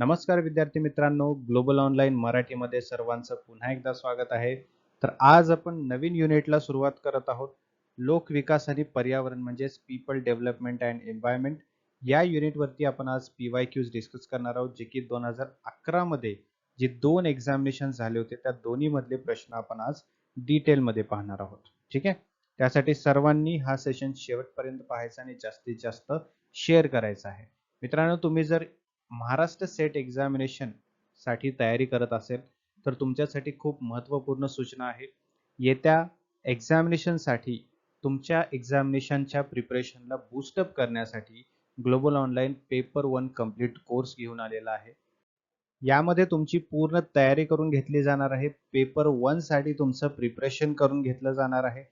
नमस्कार विद्यार्थी मित्रांनो ग्लोबल ऑनलाईन मराठीमध्ये सर्वांचं पुन्हा एकदा स्वागत आहे. तर आज आपण नवीन युनिटला सुरुवात करत आहोत. लोक विकास आणि पर्यावरण म्हणजेच पीपल डेव्हलपमेंट अँड एन्व्हायरमेंट या युनिटवरती आपण आज पी वाय क्यूज डिस्कस करणार आहोत जे की दोन हजार अकरा मध्ये जे दोन एक्झामिनेशन झाले होते त्या दोन्ही मधले प्रश्न आपण आज डिटेलमध्ये पाहणार आहोत. ठीक आहे? त्यासाठी सर्वांनी हा सेशन शेवटपर्यंत पाहायचा आणि जास्तीत जास्त शेअर करायचा आहे. मित्रांनो तुम्ही जर महाराष्ट्र सेट एक्झामिनेशनसाठी तयारी करत असेल तर तुमच्यासाठी खूप महत्त्वपूर्ण सूचना आहे. येत्या एक्झामिनेशनसाठी तुमच्या एक्झामिनेशनच्या प्रिपरेशनला बूस्टअप करण्यासाठी global online paper one complete course घेऊन आलेला आहे. यामध्ये तुमची पूर्ण तयारी करून घेतली जाणार आहे. पेपर वनसाठी तुमचं प्रिपरेशन करून घेतलं जाणार आहे.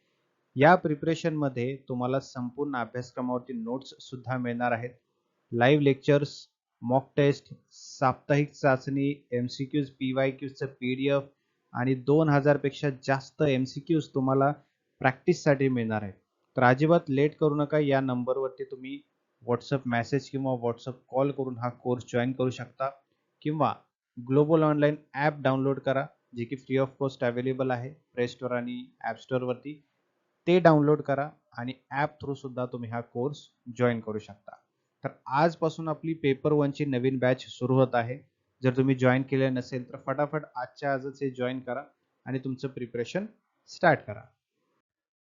या प्रिपरेशनमध्ये तुम्हाला संपूर्ण अभ्यासक्रमावरती नोट्स सुद्धा मिळणार आहेत. लाईव्ह लेक्चर्स मॉक टेस्ट साप्ताहिक चाचणी M C Qs P Y क्यूजचं P D F आणि दोन हजारपेक्षा जास्त एम सी क्यूज तुम्हाला प्रॅक्टिससाठी मिळणार आहे तर अजिबात लेट करू नका या नंबरवरती तुम्ही व्हॉट्सअप मेसेज किंवा व्हॉट्सअप कॉल करून हा कोर्स जॉईन करू शकता. किंवा ग्लोबल ऑनलाईन ॲप डाउनलोड करा जे की फ्री ऑफ कॉस्ट अवेलेबल आहे प्ले स्टोअर आणि ॲप स्टोअरवरती ते डाउनलोड करा आणि ॲप थ्रू सुद्धा तुम्ही हा कोर्स जॉईन करू शकता. तर आजपासून आपली पेपर वनची नवीन बॅच सुरू होत आहे. जर तुम्ही जॉईन केले नसेल तर फटाफट आजच्या आजच हे जॉईन करा आणि तुमचं प्रिपरेशन स्टार्ट करा.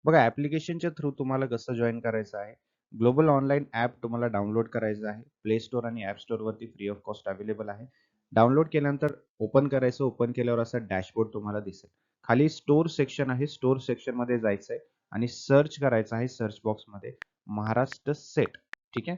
बघा ॲप्लिकेशनच्या थ्रू तुम्हाला कसं जॉईन करायचं आहे? ग्लोबल ऑनलाईन ॲप तुम्हाला डाउनलोड करायचं आहे. प्ले स्टोअर आणि ॲप स्टोअरवरती फ्री ऑफ कॉस्ट अवेलेबल आहे. डाउनलोड केल्यानंतर ओपन करायचं ओपन केल्यावर असा डॅशबोर्ड तुम्हाला दिसेल. खाली स्टोर सेक्शन आहे. स्टोर सेक्शनमध्ये जायचं आहे आणि सर्च करायचं आहे सर्च बॉक्समध्ये महाराष्ट्र सेट ठीक आहे?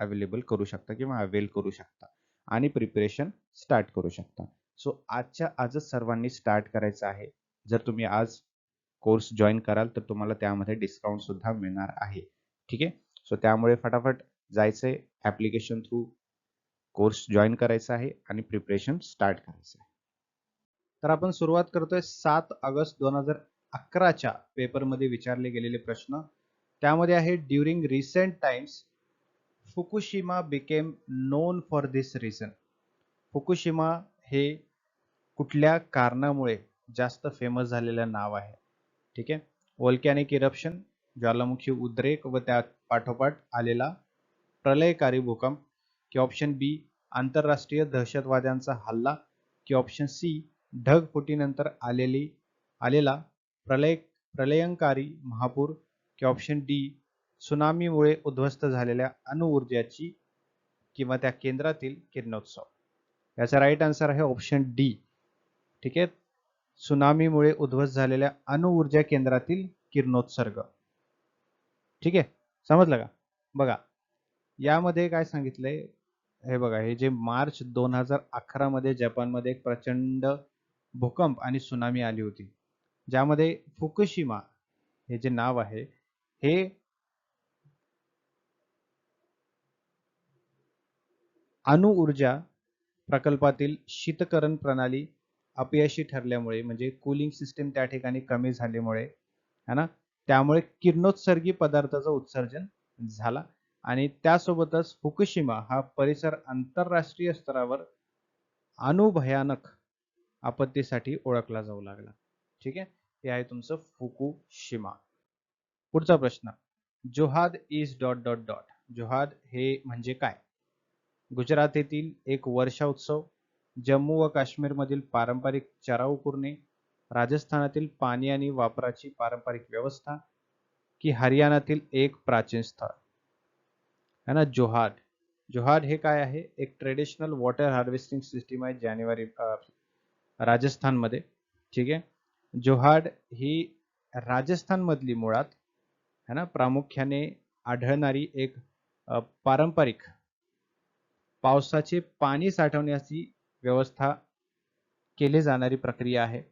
अवेलेबल करू शकता किंवा अवेल करू शकता. आणि प्रिपरेशन स्टार्ट करू शकता. सो आजच्या आजच सर्वांनी स्टार्ट करायचं आहे. जर तुम्ही आज कोर्स जॉईन कराल तर तुम्हाला त्यामध्ये डिस्काउंट सुद्धा मिळणार आहे. ठीक आहे? सो त्यामुळे फटाफट जायचंय ऍप्लिकेशन थ्रू कोर्स जॉईन करायचा आहे आणि प्रिपरेशन स्टार्ट करायचं आहे. तर आपण सुरुवात करतोय सात ऑगस्ट दोन हजार अकराच्या पेपरमध्ये विचारले गेलेले प्रश्न. त्यामध्ये आहे during recent times Fukushima became known for this reason Fukushima हे कुठल्या कारणामुळे जास्त फेमस झालेलं नाव आहे. ठीक आहे? वॉल्कॅनिक इरप्शन ज्वालामुखी उद्रेक व त्या पाठोपाठ आलेला प्रलयकारी भूकंप की ऑप्शन बी आंतरराष्ट्रीय दहशतवाद्यांचा हल्ला की ऑप्शन सी ढगफुटीनंतर आलेली आलेला प्रलय प्रलयंकारी महापूर की ऑप्शन डी सुनामीमुळे उद्ध्वस्त झालेल्या अणुऊर्जाची किंवा त्या केंद्रातील किरणोत्सव. याचा राईट आन्सर आहे ऑप्शन डी ठीक आहे? सुनामीमुळे उद्ध्वस्त झालेल्या अणुऊर्जा केंद्रातील किरणोत्सर्ग. ठीक आहे? समजलं का? बघा यामध्ये काय सांगितलंय? हे बघा हे जे मार्च दोन हजार अकरा मध्ये जपानमध्ये एक प्रचंड भूकंप आणि सुनामी आली होती. ज्यामध्ये फुकुशिमा हे जे नाव आहे हे अणुऊर्जा प्रकल्पातील शीतकरण प्रणाली अपयशी ठरल्यामुळे म्हणजे कूलिंग सिस्टीम त्या ठिकाणी कमी झाल्यामुळे है ना? त्यामुळे किरणोत्सर्गी पदार्थाचं उत्सर्जन झाला. आणि त्यासोबतच फुकुशिमा हा परिसर आंतरराष्ट्रीय स्तरावर अणुभयानक आपत्तीसाठी ओळखला जाऊ लागला. ठीक आहे? हे आहे तुमचं फुकुशिमा. पुढचा प्रश्न. Johad is dot dot dot. जोहाद हे म्हणजे काय? गुजरात येथील एक वर्षा उत्सव जम्मू व काश्मीर मधील पारंपरिक चराऊ कुरणे राजस्थानातील पाणी आणि वापराची पारंपरिक व्यवस्था की हरियाणातील एक प्राचीन स्थळ. है ना जोहाड जोहाड हे काय आहे? एक ट्रेडिशनल वॉटर हार्वेस्टिंग सिस्टीम आहे जानेवारी राजस्थानमध्ये. ठीक आहे? जोहाड ही राजस्थानमधली मुळात है ना प्रामुख्याने आढळणारी एक पारंपरिक पावसाचे पाणी साठवण्याची व्यवस्था केली जाणारी प्रक्रिया आहे.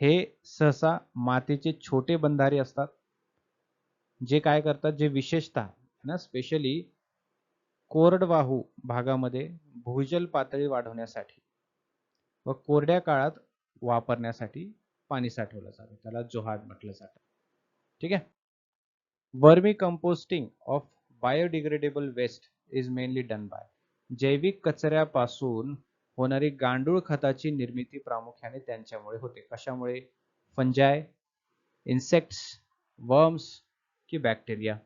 हे सहसा मातीचे छोटे बंधारे असतात जे काय करतात जे विशेषतः ना स्पेशली कोरडवाहू भागामध्ये भूजल पातळी वाढवण्यासाठी व कोरड्या काळात वापरण्यासाठी पाणी साठवलं जातं. त्याला जोहाड म्हटलं जातं. ठीक आहे? Vermi composting of biodegradable waste is mainly done by जैविक कचऱ्यापासून होणारी गांडूळ खताची निर्मिती प्रामुख्याने त्यांच्यामुळे होते. कशामुळे? फंजाय इन्सेक्ट्स वर्म्स की बॅक्टेरिया.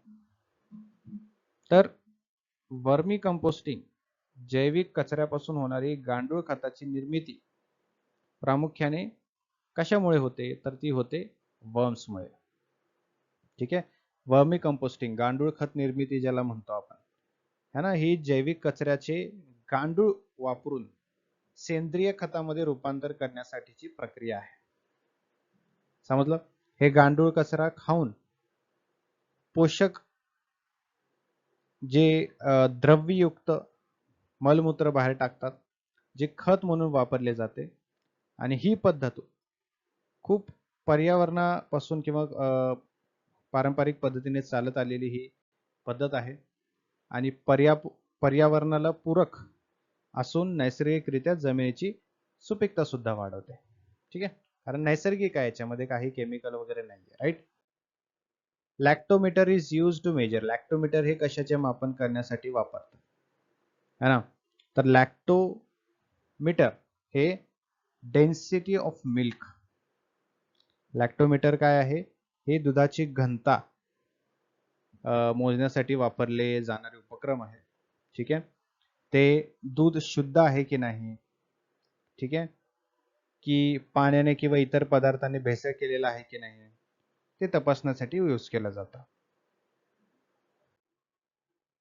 तर वर्मी कंपोस्टिंग जैविक कचऱ्यापासून होणारी गांडूळ खताची निर्मिती प्रामुख्याने कशामुळे होते? तर ती होते वर्म्समुळे. ठीक आहे? वर्मी कंपोस्टिंग गांडूळ खत निर्मिती ज्याला म्हणतो आपण. है ना ही जैविक कचऱ्याचे गांडूळ वापरून सेंद्रिय खतामध्ये रूपांतर करण्यासाठीची प्रक्रिया आहे. समजलं? हे गांडूळ कचरा खाऊन पोषक जे द्रव्ययुक्त मलमूत्र बाहेर टाकतात जे खत म्हणून वापरले जाते आणि ही पद्धत खूप पर्यावरणापासून किंवा पारंपरिक पद्धतीने चालत आलेली ही पद्धत आहे. आणि पर्या पर्यावरणाला पूरक असून नैसर्गिकरित्या जमिनीची सुपीकता सुद्धा वाढवते. ठीक आहे? कारण नैसर्गिक आहे याच्यामध्ये काही केमिकल वगैरे नाही right lactometer is use to measure lactometer हे कशाचे मापन करण्यासाठी वापरतात. है ना? तर लॅक्टोमीटर हे डेन्सिटी ऑफ मिल्क लॅक्टोमीटर काय आहे? हे दुधाची घनता मोजण्यासाठी वापरले जाणारे उपक्रम आहे ठीक आहे? ते दूध शुद्ध आहे की नाही? ठीक आहे? की पाण्याने किंवा इतर पदार्थाने भेसळ केलेला आहे की नाही? ते तपासण्यासाठी यूज केला जातं.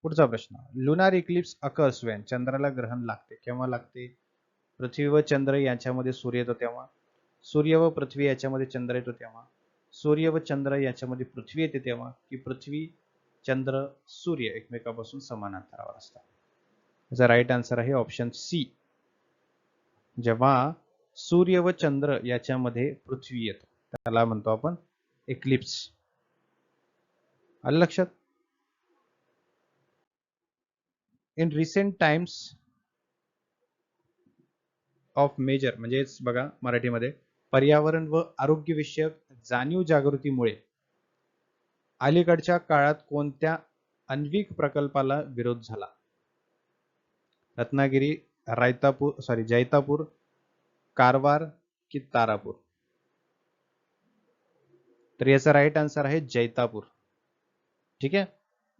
पुढचा प्रश्न. लुनार इक्लिप्स अकर्स वेन चंद्राला ग्रहण लागते. केव्हा लागते? पृथ्वी व चंद्र यांच्यामध्ये सूर्य येतो तेव्हा. सूर्य व पृथ्वी याच्यामध्ये चंद्र येतो तेव्हा. सूर्य व चंद्र याच्यामध्ये पृथ्वी येते तेव्हा. की पृथ्वी चंद्र सूर्य एकमेकापासून समान अंतरावर असतात. याचा राईट आन्सर आहे ऑप्शन सी जेव्हा सूर्य व चंद्र याच्यामध्ये पृथ्वी येतो त्याला म्हणतो आपण एक्लिप्स आलं लक्षात? In recent times of measure म्हणजेच बघा मराठीमध्ये पर्यावरण व आरोग्य विषयक जाणीव जागृतीमुळे अलीकडच्या काळात कोणत्या अन्विक प्रकल्पाला विरोध झाला? रत्नागिरी रायतापूर सॉरी जैतापूर कारवार की तारापूर? तर याचा राईट आन्सर आहे जैतापूर. ठीक आहे?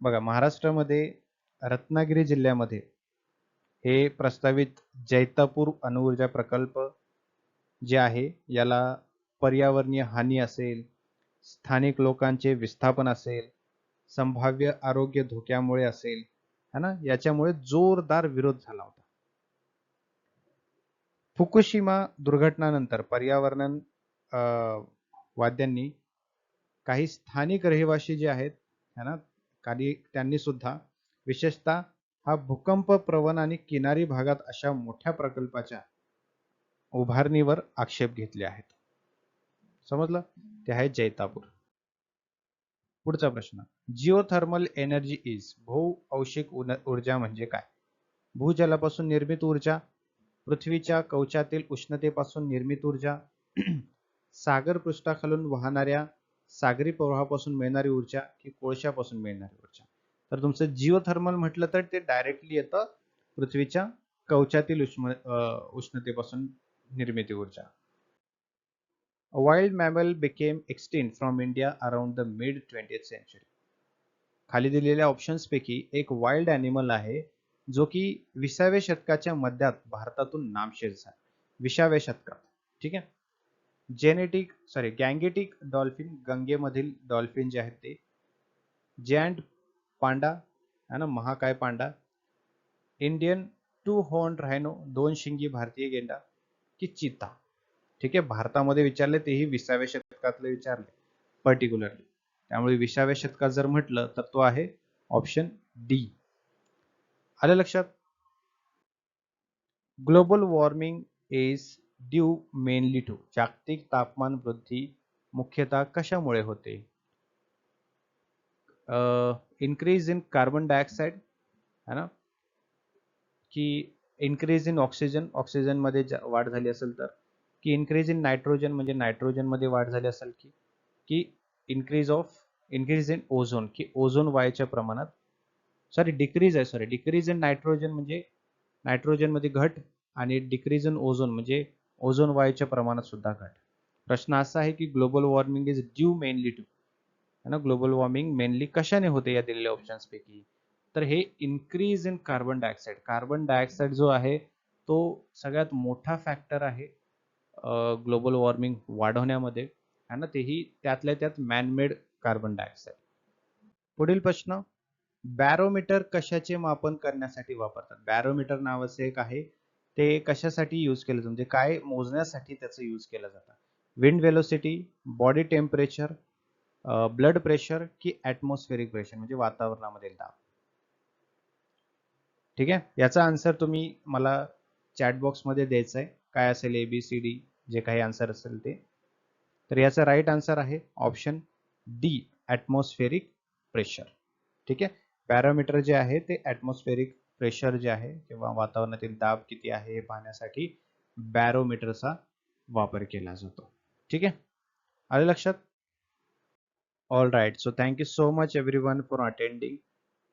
बघा महाराष्ट्रामध्ये रत्नागिरी जिल्ह्यामध्ये हे प्रस्तावित जैतापूर अणुऊर्जा प्रकल्प जे आहे याला पर्यावरणीय हानी असेल स्थानिक लोकांचे विस्थापन असेल संभाव्य आरोग्य धोक्यामुळे असेल है ना? याच्यामुळे जोरदार विरोध झाला होता. फुकुशिमा दुर्घटनानंतर पर्यावरण वाद्यांनी काही स्थानिक रहिवासी जे आहेत है ना? काही त्यांनी सुद्धा विशेषतः हा भूकंप प्रवण आणि किनारी भागात अशा मोठ्या प्रकल्पाच्या उभारणीवर आक्षेप घेतले आहेत. समजलं? ते आहे जैतापूर. पुढचा प्रश्न. जिओथर्मल एनर्जी इज भू औषिक ऊर्जा म्हणजे काय? भूजलापासून निर्मित ऊर्जा पृथ्वीच्या कवचातील उष्णतेपासून निर्मित ऊर्जा सागर पृष्ठाखालून वाहणाऱ्या सागरी प्रवाहापासून मिळणारी ऊर्जा की कोळशापासून मिळणारी ऊर्जा? तर तुमचं जिओथर्मल म्हटलं तर ते डायरेक्टली येतं पृथ्वीच्या कवचातील उष्ण उष्णतेपासून निर्मिती ऊर्जा. A wild mammal became extinct from India around the mid 20th century. खाली दिलेल्या ऑप्शन्सपैकी एक वाईल्ड ॲनिमल आहे जो की विसाव्या शतकाच्या मध्यात भारतातून नामशेष झाला. विसाव्या शतकात. ठीक आहे? जेनेटिक सॉरी गँगेटिक डॉल्फिन गंगेमधील डॉल्फिन जे आहेत ते जॅन्ट पांडा है ना महाकाय panda Indian two horn rhino दोन शिंगी भारतीय गेंडा की चिता. ठीक आहे भारतामध्ये विचारले तेही विसाव्या शतकातले विचारले पर्टिक्युलरली त्यामुळे विसाव्या शतकात जर म्हटलं तर तो आहे ऑप्शन डी आलं लक्षात? Global warming is due mainly to जागतिक तापमान वृद्धी मुख्यतः कशामुळे होते? इन्क्रीज इन कार्बन डायऑक्साईड है ना? की इन्क्रीज इन ऑक्सिजन ऑक्सिजनमध्ये वाढ झाली असेल तर. की इन्क्रीज इन नायट्रोजन म्हणजे नायट्रोजनमध्ये वाढ झाली असेल की की increase of increase in ozone की ओझोन वायूच्या प्रमाणात सॉरी डिक्रीज आहे सॉरी डिक्रीज इन नायट्रोजन म्हणजे नायट्रोजनमध्ये घट आणि डिक्रीज इन ओझोन म्हणजे ओझोन वायूच्या प्रमाणात सुद्धा घट. प्रश्न असा आहे की global warming is due mainly to है ना ग्लोबल वॉर्मिंग मेनली कशाने होते या दिलेल्या ऑप्शन्स पैकी? तर हे increase in carbon dioxide carbon dioxide जो आहे तो सगळ्यात मोठा फॅक्टर आहे ग्लोबल वॉर्मिंग वाढवण्यामध्ये आहे ना तेही त्यातल्या त्यात मॅनमेड कार्बन डायऑक्साईड पुढील प्रश्न बॅरोमीटर कशाचे मापन करण्यासाठी वापरतात? बॅरोमीटर नावाचे एक आहे ते कशासाठी यूज केलं जातं? म्हणजे काय मोजण्यासाठी त्याचं यूज केलं जातं? Wind velocity body temperature blood pressure की ऍटमॉस्फेरिक प्रेशर म्हणजे वातावरणामधील दाब. ठीक आहे? याचा आन्सर तुम्ही मला चॅटमध्ये द्यायचा आहे. काय असेल A B C D J काही आन्सर असेल ते. तर याचा राईट आन्सर आहे ऑप्शन डी ऍटमॉस्फेरिक प्रेशर ठीक आहे? पॅरामीटर जे आहे ते ॲटमॉस्फेरिक प्रेशर जे आहे किंवा वातावरणातील दाब किती आहे हे पाहण्यासाठी बॅरोमीटरचा वापर केला जातो. ठीक आहे? आले लक्षात? All right so thank you so much every one for attending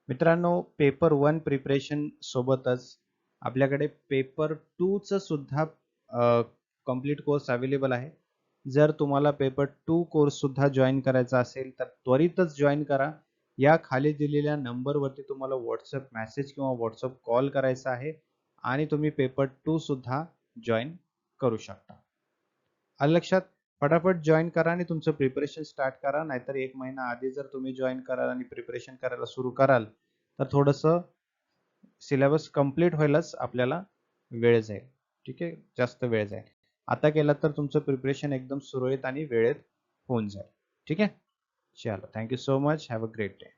मित्रांनो पेपर वन प्रिपरेशन सोबतच आपल्याकडे पेपर टूचं सुद्धा कंप्लीट कोर्स अवेलेबल आहे. जर तुम्हाला पेपर टू कोर्स सुद्धा जॉईन करायचा असेल तर त्वरितच जॉईन करा. या खाली दिलेल्या नंबरवरती तुम्हाला व्हॉट्सअप मेसेज किंवा व्हॉट्सअप कॉल करायचा आहे आणि तुम्ही पेपर टू सुद्धा जॉईन करू शकता. आलं लक्षात फटाफट जॉईन करा आणि तुमचं प्रिपरेशन स्टार्ट करा. नाहीतर एक महिना आधी जर तुम्ही जॉईन कराल आणि प्रिपरेशन करायला सुरू कराल तर थोडंसं सिलेबस कंप्लीट व्हायलाच आपल्याला वेळ जाईल. ठीक आहे? जास्त वेळ जाईल. आता केलं तर तुमचं प्रिपरेशन एकदम सुरळीत आणि वेळेत होऊन जाईल. ठीक आहे? चलो thank you so much have a great day